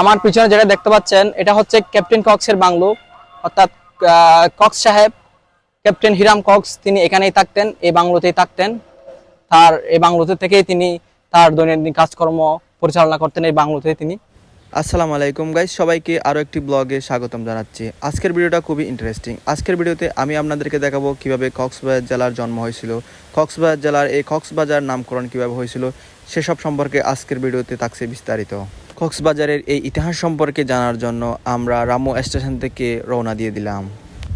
আমার পিছনে যেটা দেখতে পাচ্ছেন, এটা হচ্ছে ক্যাপ্টেন কক্সের বাংলো। অর্থাৎ কক্স সাহেব, ক্যাপ্টেন হিরাম কক্স, তিনি এখানেই থাকতেন, এই বাংলোতেই থাকতেন। তার, এই বাংলোতে থেকেই তিনি তার দৈনন্দিন কাজকর্ম পরিচালনা করতেন, এই বাংলোতে তিনি। আসসালামু আলাইকুম গাইস সবাইকে আরও একটি ব্লগে স্বাগতম জানাচ্ছি। আজকের ভিডিওটা খুবই ইন্টারেস্টিং আজকের ভিডিওতে আমি আপনাদেরকে দেখাবো কীভাবে কক্সবাজার জেলার জন্ম হয়েছিল। কক্সবাজার জেলার এই কক্সবাজার নামকরণ কীভাবে হয়েছিল, সেসব সম্পর্কে আজকের ভিডিওতে থাকছে বিস্তারিত। কক্সবাজারের এই ইতিহাস সম্পর্কে জানার জন্য আমরা রামু স্টেশন থেকে রওনা দিয়ে দিলাম।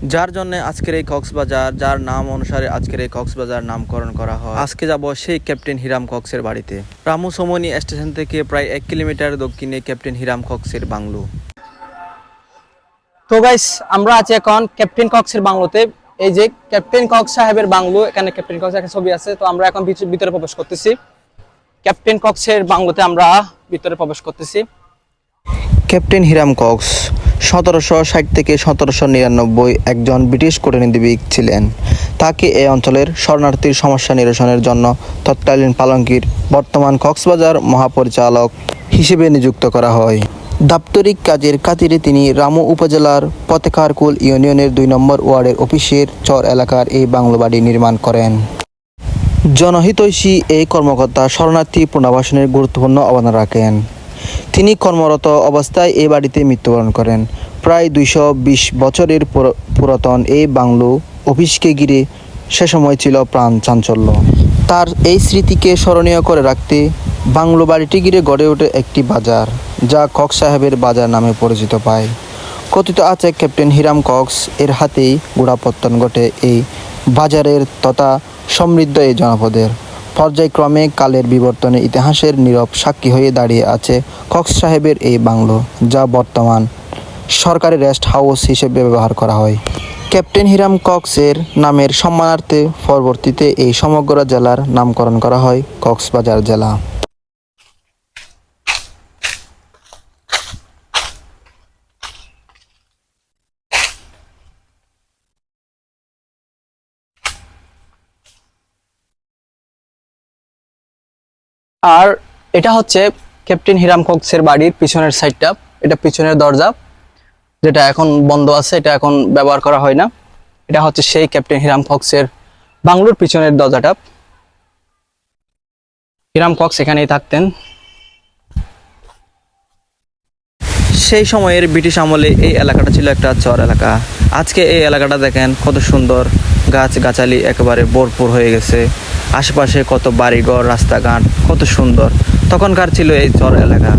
যার জন্য আজকের এই কক্সবাজার, যার নাম অনুসারে আজকের এই কক্সবাজার নামকরণ করা হয়। আজকে যাব সেই ক্যাপ্টেন হিরাম কক্সের বাড়িতে। রামু সমনি স্টেশন থেকে প্রায় এক কিলোমিটার দক্ষিণে ক্যাপ্টেন হিরাম কক্সের বাংলো। তো গাইস আমরা আছি এখন ক্যাপ্টেন কক্সের বাংলোতে। এই যে ক্যাপ্টেন কক্স সাহেবের বাংলো, এখানে ক্যাপ্টেন কক্স একটা ছবি আছে, তো আমরা এখন ভিতরে- ভিতরে প্রবেশ করতেছি। ক্যাপ্টেন কক্সের বাংলোতে আমরা ভিতরে প্রবেশ করতেছি। ক্যাপ্টেন হিরাম কক্স, সতেরোশো ষাট থেকে সতেরোশো নিরানব্বই একজন ব্রিটিশ কূটনীতিবিদ ছিলেন। তাকে এই অঞ্চলের শরণার্থীর সমস্যা নিরসনের জন্য তৎকালীন পালঙ্কির বর্তমান কক্সবাজার মহাপরিচালক হিসেবে নিযুক্ত করা হয়। দাপ্তরিক কাজের খাতিরে তিনি রামু উপজেলার পতেকারকুল ইউনিয়নের দুই নম্বর ওয়ার্ডের অফিসের চর এলাকার এই বাংলো বাড়ি নির্মাণ করেন। জনহিতৈষী এই কর্মকর্তা শরণার্থী পুনর্বাসনের গুরুত্বপূর্ণ অবদান রাখেন। তিনি কর্মরত অবস্থায় এই বাড়িতে মৃত্যুবরণ করেন। প্রায় দুইশো বিশ বছরের পুর- পুরাতন এই বাংলো অফিসকে ঘিরে সে সময় ছিল প্রাণ চাঞ্চল্য। তার এই স্মৃতিকে স্মরণীয় করে রাখতে বাংলো বাড়িটি ঘিরে গড়ে ওঠে একটি বাজার, যা কক্স সাহেবের বাজার নামে পরিচিত পায়। কথিত আছে, ক্যাপ্টেন হিরাম কক্স এর হাতেই গোড়াপত্তন ঘটে এই বাজারের তথা সমৃদ্ধ এই জনপদের। পর্যায়ক্রমে কালের বিবর্তনে ইতিহাসের নীরব সাক্ষী হয়ে দাঁড়িয়ে আছে কক্স সাহেবের এই বাংলো, যা বর্তমান সরকারি রেস্ট হাউস হিসেবে ব্যবহার করা হয়। ক্যাপ্টেন হিরাম কক্সের নামের সম্মানার্থে পরবর্তীতে এই সমগ্র জেলার নামকরণ করা হয় কক্সবাজার জেলা। আর এটা হচ্ছে ক্যাপ্টেন হিরাম কক্সের বাড়ির পিছনের সাইডটা, এটা পিছনের দরজা, যেটা এখন বন্ধ আছে, এটা এখন ব্যবহার করা হয় না। এটা হচ্ছে সেই ক্যাপ্টেন হিরাম কক্সের বাংলোর পিছনের দরজাটা। হিরাম কক্স এখানেই থাকতেন। সেই সময়ের ব্রিটিশ আমলে এই এলাকাটা ছিল একটা চর এলাকা। আজকে এই এলাকাটা দেখেন কত সুন্দর গাছ গাছালি একেবারে ভরপুর হয়ে গেছে। আশেপাশে কত বাড়িঘর, রাস্তাঘাট, কত সুন্দর। তখনকার ছিল এই চর এলাকা।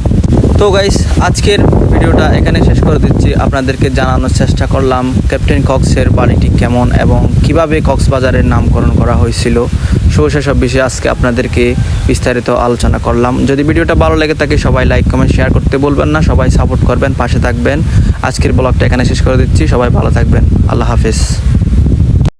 তো গাইস আজকের ভিডিওটা এখানে শেষ করে দিচ্ছি। আপনাদেরকে জানানোর চেষ্টা করলাম ক্যাপ্টেন কক্সের বাড়িটি কেমন এবং কীভাবে কক্সবাজারের নামকরণ করা হয়েছিল। সো সেসব বিষয়ে আজকে আপনাদেরকে বিস্তারিত আলোচনা করলাম। যদি ভিডিওটা ভালো লেগে থাকে, সবাই লাইক কমেন্ট শেয়ার করতে বলবেন না। সবাই সাপোর্ট করবেন, পাশে থাকবেন। আজকের ব্লগটা এখানে শেষ করে দিচ্ছি। সবাই ভালো থাকবেন। আল্লাহ হাফিজ।